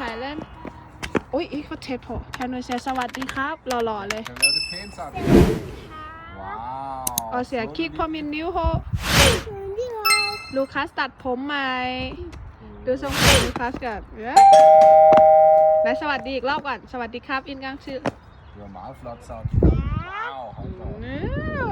Thailand อุ้ยอีกเขาเทปโผ Can you say สวัสดีครับ หล่อๆเลย Hello to Pinsan. Wow. เอาเสียคิกพอมินนิ้วโฮลูคัสตัดผมใหม่ ดูทรงผมลูคัสกับเย้และสวัสดีอีกรอบก่อน สวัสดีครับ อินกังชื่อ Du har meget flot sound. Wow, hold da op. เนี่ย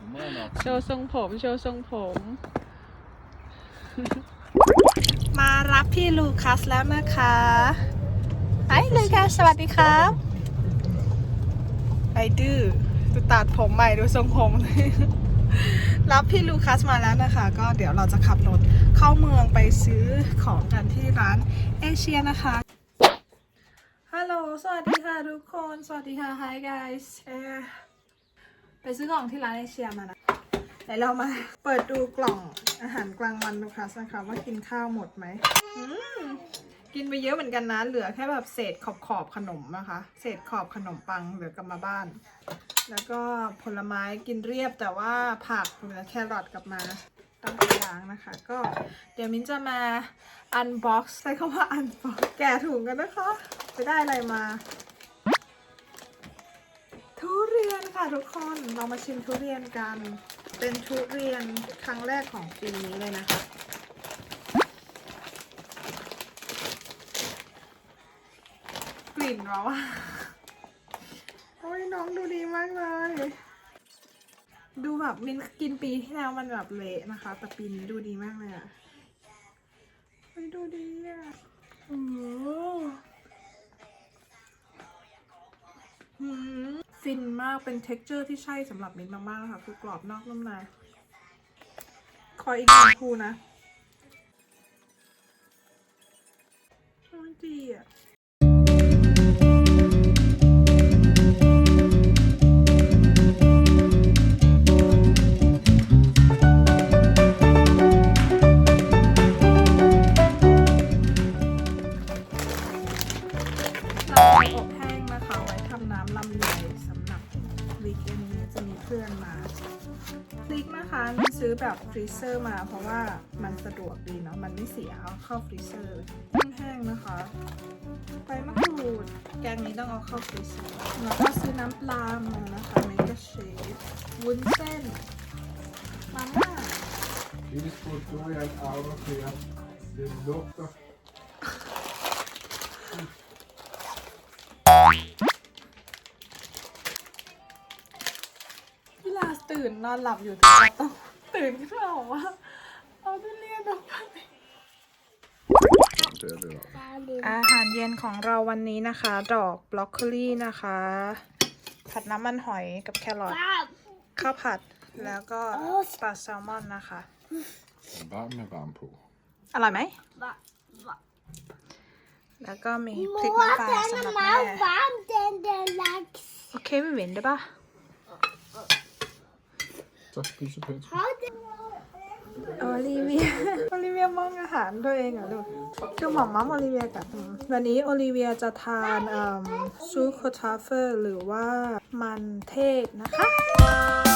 Du må jeg nok โชว์ทรงผม โชว์ทรงผม มารับพี่ลูคัสแล้วนะคะไอ้ลูคัสสวัสดีครับไอ้ดื้อดูตัดผมใหม่ดูทรงผมรับพี่ลูคัสมาแล้วนะคะ ก็เดี๋ยวเราจะขับรถเข้าเมืองไปซื้อของกันที่ร้านเอเชียนะคะฮัลโหลสวัสดีค่ะทุกคน สวัสดีค่ะ Hi guys เอ่อไปซื้อของที่ร้านเอเชียมานะ ไหนเรามาเปิดดูกล่องอาหารกลางวันลูคัสนะคะว่ากินข้าวหมดไหมอืมกินไปเยอะเหมือนกันนะ เหลือแค่แบบเศษขอบขอบขนมนะคะ เศษขอบขนมปังเหลือกลับมาบ้าน แล้วก็ผลไม้กินเรียบแต่ว่าผักเหลือแครอทกลับมาต้องไปล้างนะคะ ก็เดี๋ยวมิ้นจะมาอันบ็อกซ์ใช้คำว่าอันบ็อกแกะถุงกันนะคะไปได้อะไรมา ทุเรียนค่ะทุกคน เรามาชิมทุเรียนกัน เป็นทุเรียนครั้งแรกของปีนี้เลยนะคะ กลิ่นเราอะโอ้ยน้องดูดีมากเลย ดูแบบมินกินปีที่แล้วมันแบบเละนะคะ แต่ปีนี้ดูดีมากเลยอะเฮ้ยดูดีอะโอ้โหหืม ฟินมากเป็น t e x t อร์ที่ใช่สำหรับมิ้นมากๆค่ะคือกรอบนอกนุ่มในคอยอีกหนึ่งคู่นะโอ้ยดีอะ รีเซอร์มาเพราะว่ามันสะดวกดีเนาะมันไม่เสียเอาเข้าฟรีเซอร์แห้งๆนะคะใบมะกรูดแกงนี้ต้องเอาเข้าฟรีเซอร์แล้วก็ซื้อน้ำปลามานะคะเมกะเชฟวุ้นเส้นมาม่า Dit is voor Dorian ouder weer. De dokter. พี่ลาตื่นนอนหลับอยู่แต่ว่าต้อง ตื่นขึ้นมาบอกว่าเอาทุเรียนออกไป Det er det da. อาหารเย็นของเราวันนี้นะคะ ดอกบล็อกโคลี่นะคะ ผัดน้ำมันหอยกับแครอทข้าวผัดแล้วก็ปลาแซลมอนนะคะ Varm med varm på. อร่อยไหม แล้วก็มีพริกน้ำปลาสำหรับแม่ varm den der laks. โอเคไม่เหม็นได้ปะ Så spiser Peter. Har den โอลิเวีย โอลิเวียมองอาหารตัวเองเหรอลูกคือหมอมมัมโอลิเวียกับอืมวันนี้โอลิเวียจะทานอ่มซูโคทาเฟอร์หรือว่ามันเทศนะคะ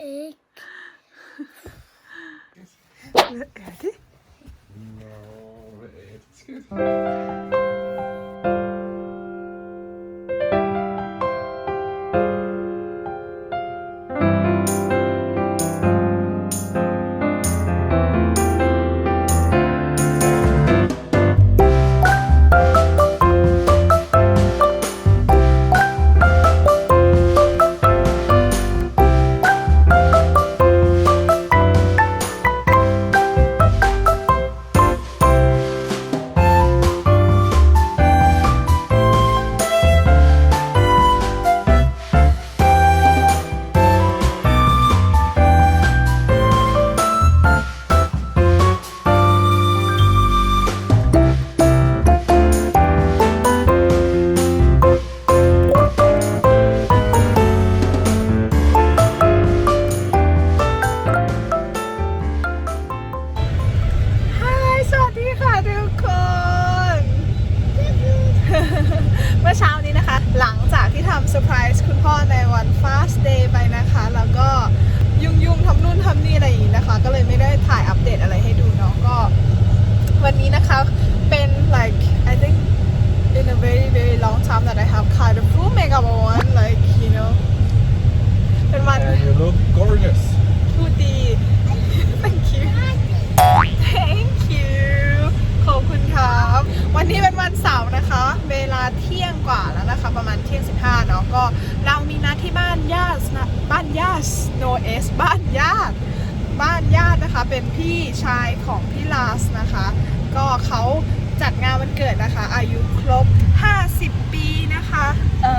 อีก เมีย Det virker ikke. Hvad er det? Nå, hvad er det, skat? คุณพ่อในวัน fast day ไปนะคะ แล้วก็ยุ่งๆทำนู่นทำนี่อะไรอย่างนี้นะคะ ก็เลยไม่ได้ถ่ายอัปเดตอะไรให้ดูเนาะก็ วันนี้นะคะเป็น like I think in a very very long time that I have kind of full makeup on like you know เป็นวัน And you look gorgeous. พูดดี thank you thank you ขอบคุณครับ วันนี้เป็นวันเสาร์นะคะ เวลาเที่ยง กว่าแล้วนะคะ ประมาณเที่ยง15เนาะก็เรามีนัดที่บ้านญาตินะบ้านญาติ no s บ้านญาติบ้านญาตินะคะ เป็นพี่ชายของพี่ลาสนะคะ ก็เขาจัดงานวันเกิดนะคะ อายุครบ 50 ปีนะคะเอ่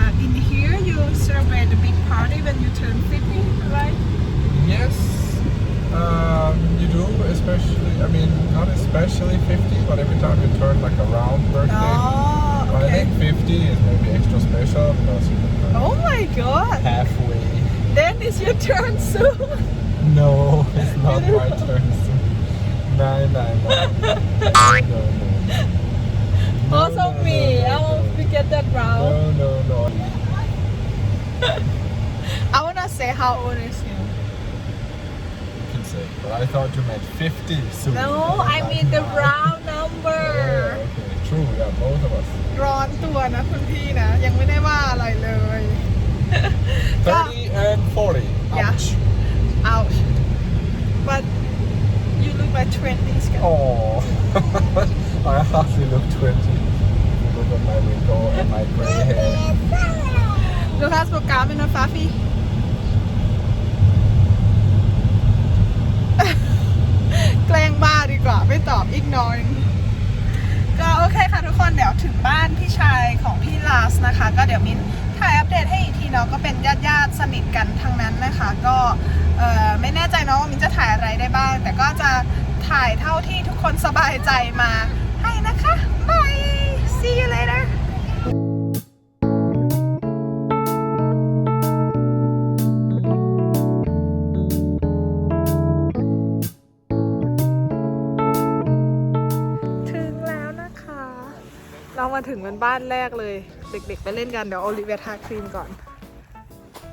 อ in here you celebrate a big party when you turn 50 right Yes. Um, you do, especially, I mean, not especially 50, but every time you turn like a round birthday. Think 50 is maybe extra special because you like Oh my god. halfway. Then it's your turn soon. No, it's not my turn soon. No, no, no. No, no. Also no, me. no, I no, want to get that round. no, no. No. I wanna say how old is you. You can say, but I thought you meant 50 soon. No, I mean the round number. Yeah, okay, true, yeah, both of us. ร้อนตัวนะคุณพี่นะ ยังไม่ได้ว่าอะไรเลย ก็ 30 and 40. Yeah. Ouch. ouch but you look like 20s girl. Oh, I hardly look 20. Look at my wrinkle and my gray hair. Lucas på gammel og Fafi. แกล้งบ้าดีกว่า ไม่ตอบอีกน้อย ก็โอเคค่ะทุกคนเดี๋ยวถึงบ้านพี่ชายของพี่ลาสนะคะ ก็เดี๋ยวมิ้นถ่ายอัปเดตให้อีกทีเนาะก็เป็นญาติญาติสนิทกันทั้งนั้นนะคะ ก็เอ่อไม่แน่ใจเนาะว่ามิ้นจะถ่ายอะไรได้บ้าง แต่ก็จะถ่ายเท่าที่ทุกคนสบายใจมาให้นะคะบาย see you later ถึงเป็นบ้านแรกเลย เด็กๆ ไปเล่นกัน เดี๋ยวโอลิเวียทาครีมก่อน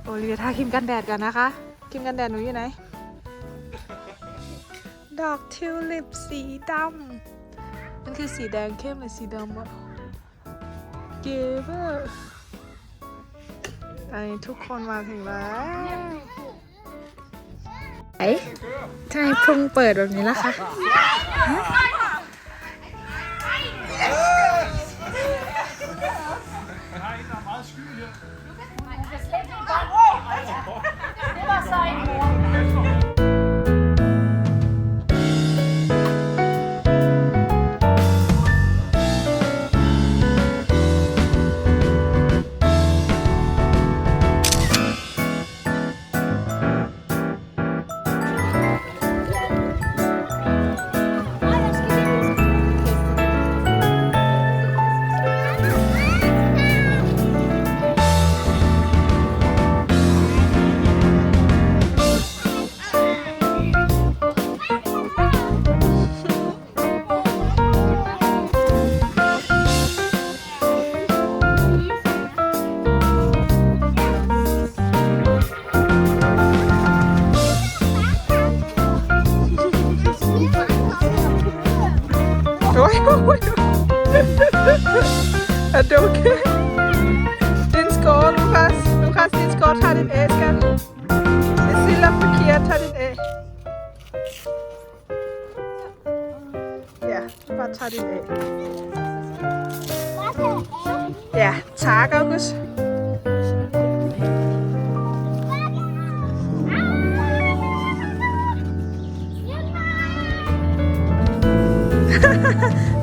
โอลิเวียทาครีมกันแดดกันนะคะ ครีมกันแดดหนูอยู่ไหน ดอกทิวลิปสีดำ มันคือสีแดงเข้มหรือสีดำอะเก๋เบอร์ไอทุกคนมาถึงแล้วไอ้ทำไมพุงเปิดแบบนี้ล่ะคะ Du bare tager din af. Ja, tak August.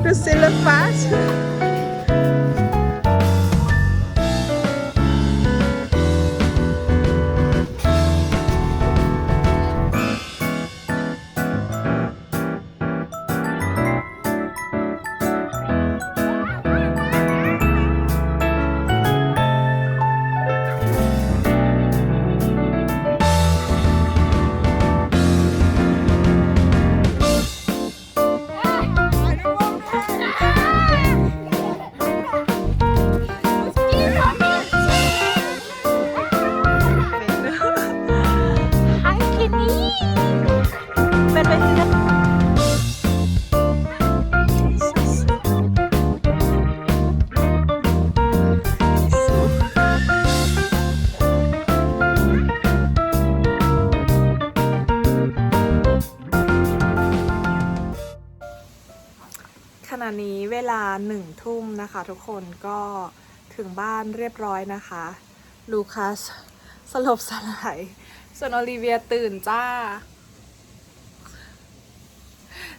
du Lucille faz. หนึ่งทุ่มนะคะ ทุกคนก็ถึงบ้านเรียบร้อยนะคะ ลูคัสสลบสลาย ส่วนโอลิเวียตื่นจ้า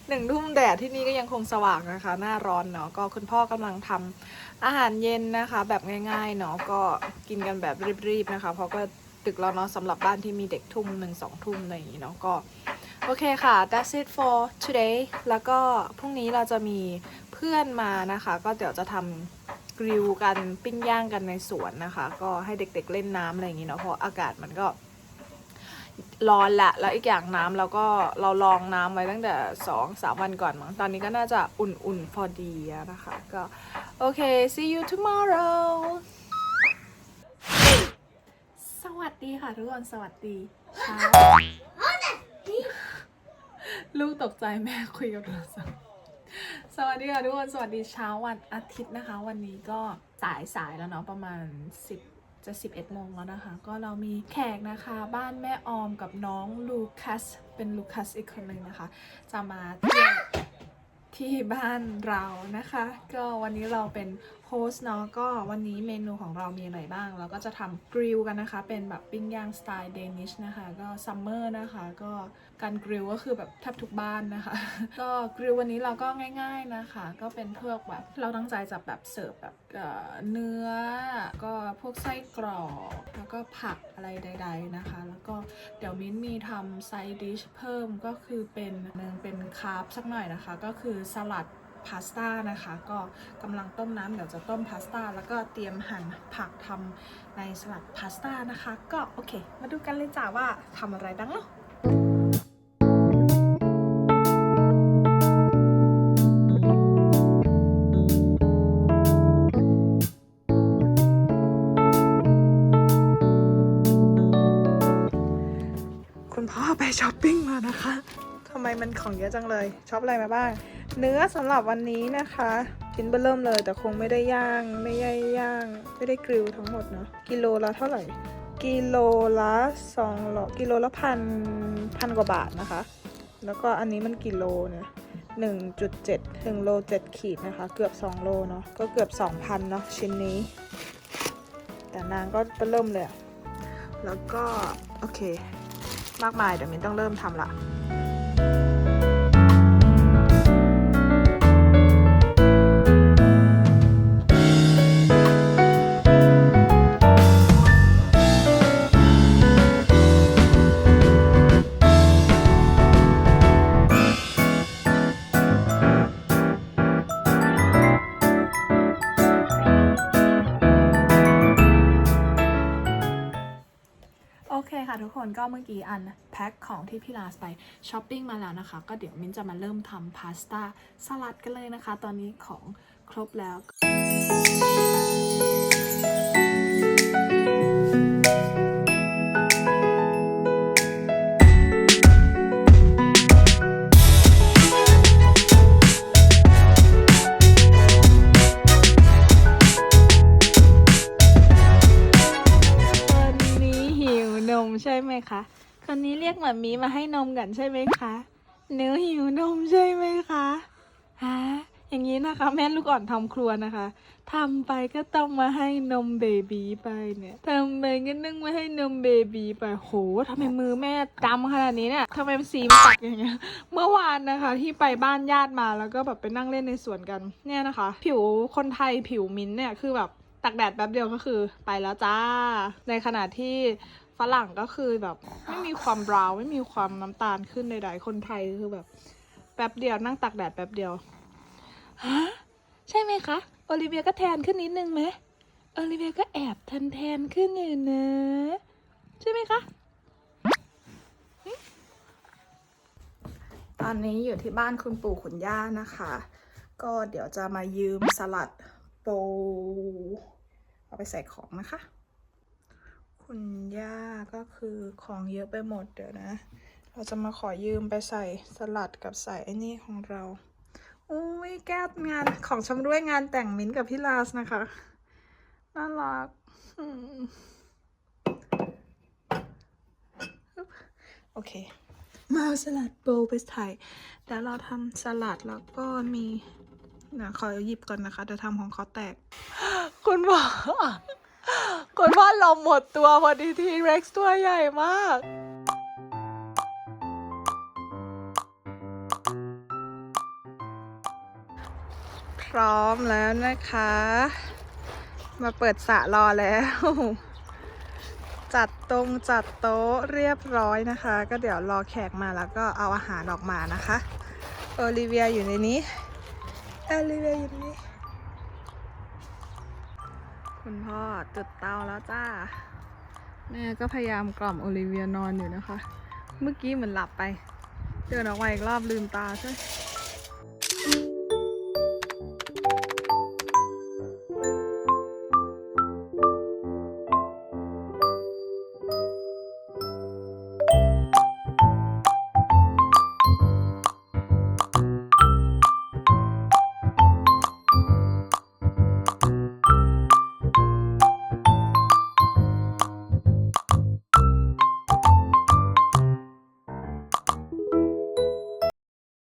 หนึ่งทุ่มแดดที่นี่ก็ยังคงสว่างนะคะ หน้าร้อนเนาะก็คุณพ่อกำลังทำอาหารเย็นนะคะ แบบง่ายๆเนาะก็กินกันแบบรีบๆนะคะ เพราะก็ดึกแล้วเนาะสำหรับบ้านที่มีเด็กทุ่มหนึ่งสองทุ่มอะไรอย่างนี้เนาะก็โอเคค่ะ that's it for today แล้วก็พรุ่งนี้เราจะมี เพื่อนมานะคะ ก็เดี๋ยวจะทำกริลกันปิ้งย่างกันในสวนนะคะ ก็ให้เด็กๆเล่นน้ำอะไรอย่างนี้เนาะเพราะอากาศมันก็ร้อนละแล้วอีกอย่างน้ำเราก็เราลองน้ำไว้ตั้งแต่สองสามวันก่อนมั้งตอนนี้ก็น่าจะอุ่นๆพอดีอะนะคะ ก็โอเค see you tomorrow สวัสดีค่ะทุกคนสวัสดีเช้าลูกตกใจแม่คุยกับโทรศัพท์ สวัสดีค่ะทุกคนสวัสดีเช้าวันอาทิตย์นะคะ วันนี้ก็สายสายๆแล้วเนาะประมาณ 10 จะ 11โมงแล้วนะคะ ก็เรามีแขกนะคะ บ้านแม่ออมกับน้องลูคัส เป็นลูคัสอีกคนหนึ่งนะคะ จะมาเที่ยวที่บ้านเรานะคะ ก็วันนี้เราเป็นโฮสต์เนาะก็วันนี้เมนูของเรามีอะไรบ้าง เราก็จะทำกริลกันนะคะ เป็นแบบปิ้งย่างสไตล์เดนิชนะคะ ก็ซัมเมอร์นะคะ ก็การกริลก็คือแบบแทบทุกบ้านนะคะ ก็กริลวันนี้เราก็ง่าย ๆนะคะ ก็เป็นพวกแบบเราตั้งใจจะแบบเสิร์ฟแบบเเนื้อ ก็พวกไส้กรอกแล้วก็ผักอะไรใด ๆนะคะ แล้วก็เดี๋ยวมิ้นมีทำไซดิชเพิ่มก็คือเป็นหนึ่งเป็นคาร์บสักหน่อยนะคะ ก็คือสลัด พาสต้านะคะ ก็กำลังต้มน้ำเดี๋ยวจะต้มพาสต้าแล้วก็เตรียมหั่นผักทำในสลัดพาสต้านะคะ ก็โอเค มาดูกันเลยจ้าว่าทำอะไรบ้างเนาะ ไมมันของเยอะจังเลยช็อปอะไรมาบ้าง เนื้อสำหรับวันนี้นะคะชิ้นเบอร์เริ่มเลย แต่คงไม่ได้ย่างไม่ได้ย่าง ไม่ได้กริลทั้งหมดเนาะกิโลละเท่าไหร่ กิโลละสองร้อกิโลละพันพันกว่าบาทนะคะ แล้วก็อันนี้มันกิโลเนี่ยหนึ่งจุดเจ็ดถึงโลเจ็ดขีดนะคะ เกือบสองโลเนาะก็เกือบสองพันเนาะชิ้นนี้ แต่นางก็เริ่มเลยแล้วก็ โอเค มากมายเดี๋ยวมินต้องเริ่มทำละ โค่ะทุกคนก็เมื่อกี้อันแพ็คของที่พี่ลาสไปช้อปปิ้งมาแล้วนะคะ ก็เดี๋ยวมิ้นจะมาเริ่มทำพาสต้าสลัดกันเลยนะคะ ตอนนี้ของครบแล้ว คะ คนนี้เรียกหมามีมาให้นมกันใช่ไหมคะหนูหิวนมใช่ไหมคะฮะอย่างนี้นะคะ แม่ลูกอ่อนทำครัวนะคะทำไปก็ต้องมาให้นมเบบีไปเนี่ยทำไปก็นึ่งมาให้นมเบบีไปโหทำไมมือแม่ดำขนาดนี้เนี่ยทำไมสีมันตักอย่างเงี้ย เมื่อวานนะคะที่ไปบ้านญาติมาแล้วก็แบบไปนั่งเล่นในสวนกันเนี่ยนะคะ ผิวคนไทยผิวมิ้นเนี่ยคือแบบตากแดดแป๊บเดียวก็คือไปแล้วจ้า ในขณะที่ ฝรั่งก็คือแบบ ไม่มีความบราวไม่มีความน้ำตาลขึ้นใดๆ คนไทยคือแบบ แป๊บเดียวนั่งตากแดดแป๊บเดียวฮะใช่ไหมคะโอลิเวียก็แทนขึ้นนิดนึงไหมโอลิเวียก็แอบแทนแทนขึ้นอยู่นะ ใช่ไหมคะ ตอนนี้อยู่ที่บ้านคุณปู่คุณย่านะคะ ก็เดี๋ยวจะมายืมสลัดโปเอาไปใส่ของนะคะ คุณย่าก็คือของเยอะไปหมดเดี๋ยวนะ เราจะมาขอยืมไปใส่สลัดกับใส่ไอ้นี่ของเราอุ้ยแก้วงานของชำร่วยงานแต่งมิ้นกับพี่ลาสนะคะน่ารักโอเค มาเอาสลัดโบว์ไปใส่แล้วเราทำสลัดแล้วก็มีนะขอหยิบก่อนนะคะเดี๋ยวทำของเขาแตก คุณพ่อ คุณพ่อลมหมดตัวพอดีทีเร็กซ์ตัวใหญ่มาก พร้อมแล้วนะคะ มาเปิดสระรอแล้ว จัดตรงจัดโต๊ะเรียบร้อยนะคะ ก็เดี๋ยวรอแขกมาแล้วก็เอาอาหารออกมานะคะ โอลิเวียอยู่ในนี้ โอลิเวียอยู่ในนี้ คุณพ่อจุดเตาแล้วจ้า แม่ก็พยายามกล่อมโอลิเวียนอนอยู่นะคะ เมื่อกี้เหมือนหลับไปเดินออกมาอีกรอบลืมตาใช่